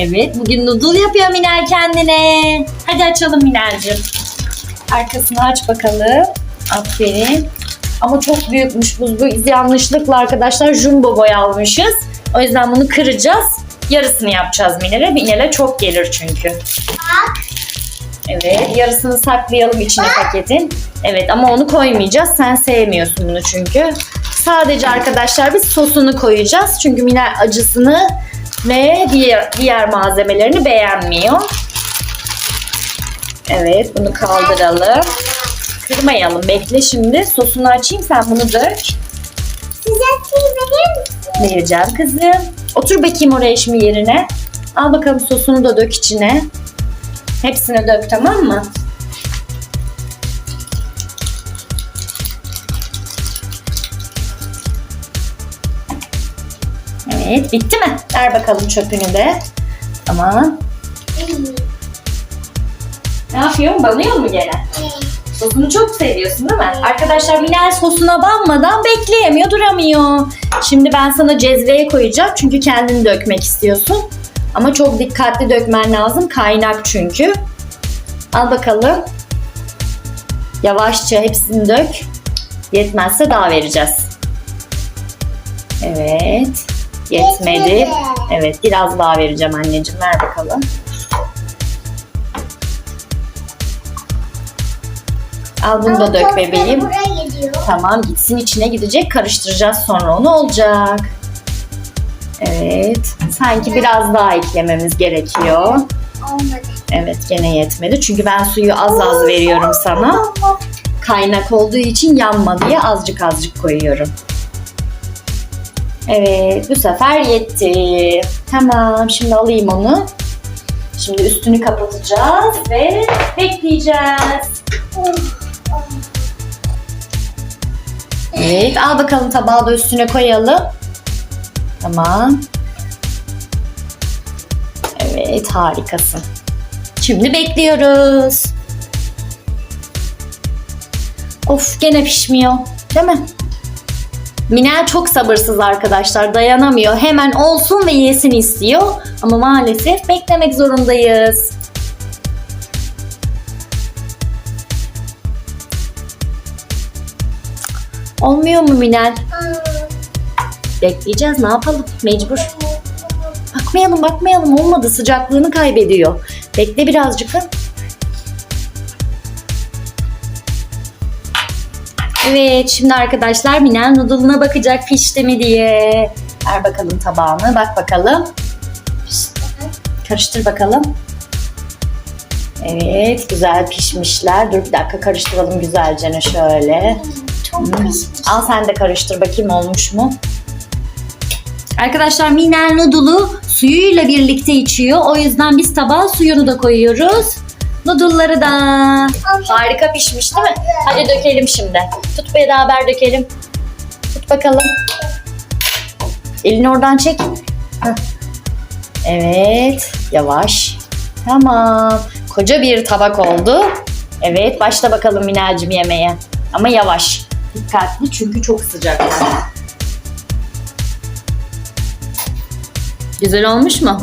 Evet bugün noodle yapıyor Minel kendine. Hadi açalım Minel'cim. Arkasını aç bakalım. Aferin. Ama çok büyükmüş bu. Biz yanlışlıkla arkadaşlar jumbo boy almışız. O yüzden bunu kıracağız. Yarısını yapacağız Minel'e. Minel'e çok gelir çünkü. Evet yarısını saklayalım içine paketin. Evet ama onu koymayacağız. Sen sevmiyorsun bunu çünkü. Sadece arkadaşlar biz sosunu koyacağız. Çünkü Minel acısını ve diğer, diğer malzemelerini beğenmiyor. Evet bunu kaldıralım. Kırmayalım. Bekle şimdi. Sosunu açayım. Sen bunu dök. Size tüy verir misin? Vereceğim kızım. Otur bakayım oraya şimdi yerine. Al bakalım sosunu da dök içine. Hepsini dök tamam mı? Evet bitti mi? Ver bakalım çöpünü de. Tamam. Ne yapıyorsun? Banıyor mu gene? Sosunu çok seviyorsun değil mi? Arkadaşlar Minel sosuna banmadan bekleyemiyor, duramıyor. Şimdi ben sana cezveye koyacağım çünkü kendini dökmek istiyorsun. Ama çok dikkatli dökmen lazım. Kaynak çünkü. Al bakalım. Yavaşça hepsini dök. Yetmezse daha vereceğiz. Evet. Yetmedi. Evet biraz daha vereceğim anneciğim. Ver bakalım. Al bunu da dök bebeğim. Tamam gitsin içine gidecek. Karıştıracağız sonra onu olacak. Evet. Sanki biraz daha eklememiz gerekiyor. Evet gene yetmedi. Çünkü ben suyu az az veriyorum sana. Kaynak olduğu için yanma diye azıcık azıcık koyuyorum. Evet bu sefer yetti. Tamam şimdi alayım onu. Şimdi üstünü kapatacağız ve bekleyeceğiz. Evet al bakalım tabağı da üstüne koyalım. Tamam. Evet harikasın. Şimdi bekliyoruz. Of gene pişmiyor. Değil mi? Minel çok sabırsız arkadaşlar. Dayanamıyor. Hemen olsun ve yesin istiyor. Ama maalesef beklemek zorundayız. Olmuyor mu Minel? Bekleyeceğiz. Ne yapalım? Mecbur. Bakmayalım bakmayalım. Olmadı. Sıcaklığını kaybediyor. Bekle birazcık. ha. Evet şimdi arkadaşlar Minel noodle'ına bakacak pişti mi diye. Ver bakalım tabağını. Bak bakalım. Karıştır bakalım. Evet güzel pişmişler. Dur bir dakika karıştıralım güzelce şöyle. Çok pişmiş. Al sen de karıştır bakayım olmuş mu? Arkadaşlar Minel noodle'u suyuyla birlikte içiyor. O yüzden biz tabağa suyunu da koyuyoruz. Noodle'ları da. Harika pişmiş değil mi? Hadi dökelim şimdi. Tut beraber dökelim. Tut bakalım. Elini oradan çek. Heh. Evet. Yavaş. Tamam. Koca bir tabak oldu. Evet. Başla bakalım Minel'cim yemeğe. Ama yavaş. Dikkatli çünkü çok sıcak. Güzel olmuş mu?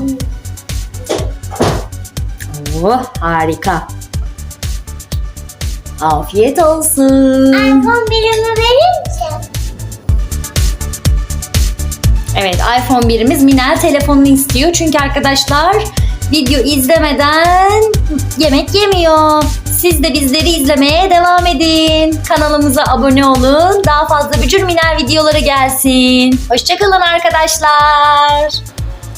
Oh, harika. Afiyet olsun. iPhone birimi verir misin? Evet iPhone 1'imiz Minel telefonunu istiyor. Çünkü arkadaşlar video izlemeden yemek yemiyor. Siz de bizleri izlemeye devam edin. Kanalımıza abone olun. Daha fazla Bücür Minel videoları gelsin. Hoşçakalın arkadaşlar.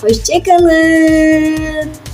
Hoşçakalın.